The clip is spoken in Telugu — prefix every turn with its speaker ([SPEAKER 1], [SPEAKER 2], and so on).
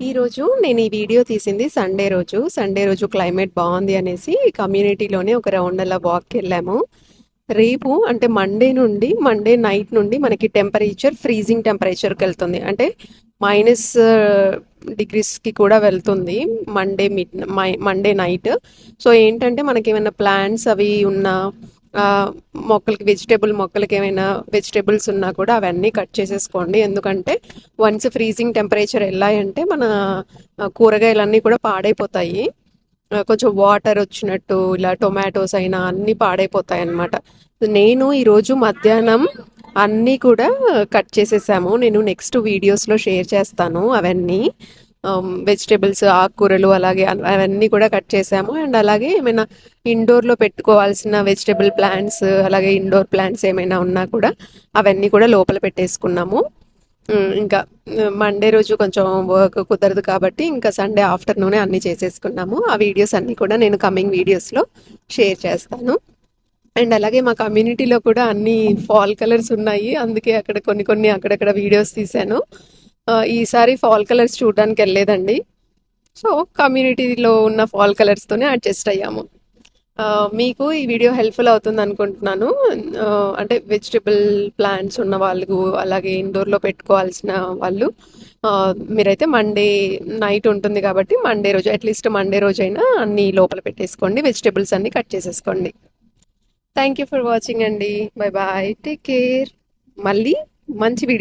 [SPEAKER 1] ఈరోజు నేను ఈ వీడియో తీసింది సండే రోజు. సండే రోజు క్లైమేట్ బాగుంది అనేసి కమ్యూనిటీలోనే ఒక రౌండ్ అలా వాక్కి వెళ్ళాము రేపు అంటే మండే నుండి మండే నైట్ నుండి మనకి టెంపరేచర్ ఫ్రీజింగ్ టెంపరేచర్కి వెళ్తుంది. అంటే మైనస్ డిగ్రీస్కి కూడా వెళ్తుంది Monday mid Monday night. So ఏంటంటే మనకి ఏమైనా ప్లాన్స్ అవి ఉన్న మొక్కలకి వెజిటేబుల్ మొక్కలకి ఏమైనా వెజిటేబుల్స్ ఉన్నా కూడా అవన్నీ కట్ చేసేసుకోండి. ఎందుకంటే వన్స్ ఫ్రీజింగ్ టెంపరేచర్ వెళ్ళాయంటే మన కూరగాయలన్నీ కూడా పాడైపోతాయి. కొంచెం వాటర్ వచ్చినట్టు ఇలా టొమాటోస్ అయినా అన్నీ పాడైపోతాయి అన్నమాట నేను ఈరోజు మధ్యాహ్నం అన్నీ కూడా కట్ చేసేసాము. నేను నెక్స్ట్ వీడియోస్లో షేర్ చేస్తాను అవన్నీ. Um, వెజిటేబుల్స్ ఆకుకూరలు అలాగే అవన్నీ కూడా కట్ చేసాము. అండ్ అలాగే ఏమైనా ఇండోర్లో పెట్టుకోవాల్సిన వెజిటేబుల్ ప్లాంట్స్ అలాగే ఇండోర్ ప్లాంట్స్ ఏమైనా ఉన్నా కూడా అవన్నీ కూడా లోపల పెట్టేసుకున్నాము. ఇంకా మండే రోజు కొంచెం వర్క్ కుదరదు కాబట్టి ఇంకా సండే ఆఫ్టర్నూనే అన్నీ చేసేసుకున్నాము. ఆ వీడియోస్ అన్నీ కూడా నేను కమింగ్ వీడియోస్లో షేర్ చేస్తాను. అండ్ అలాగే మా కమ్యూనిటీలో కూడా అన్ని ఫాల్ కలర్స్ ఉన్నాయి. అందుకే అక్కడ కొన్ని కొన్ని అక్కడక్కడ వీడియోస్ తీశాను ఈసారి ఫాల్ కలర్స్ చూడడానికి వెళ్ళలేదండి. సో కమ్యూనిటీలో ఉన్న ఫాల్ కలర్స్తోనే అడ్జస్ట్ అయ్యాము. మీకు ఈ వీడియో హెల్ప్ఫుల్ అవుతుంది అనుకుంటున్నాను. అంటే వెజిటబుల్ ప్లాంట్స్ ఉన్న వాళ్ళు అలాగే ఇండోర్లో పెట్టుకోవాల్సిన వాళ్ళు మీరైతే మండే నైట్ ఉంటుంది కాబట్టి మండే రోజు అట్లీస్ట్ మండే రోజైనా అన్ని లోపల పెట్టేసుకోండి. వెజిటబుల్స్ అన్ని కట్ చేసేసుకోండి. థ్యాంక్ యూ ఫర్ వాచింగ్ అండి. బై బాయ్ టేక్ కేర్ మళ్ళీ మంచి వీడియో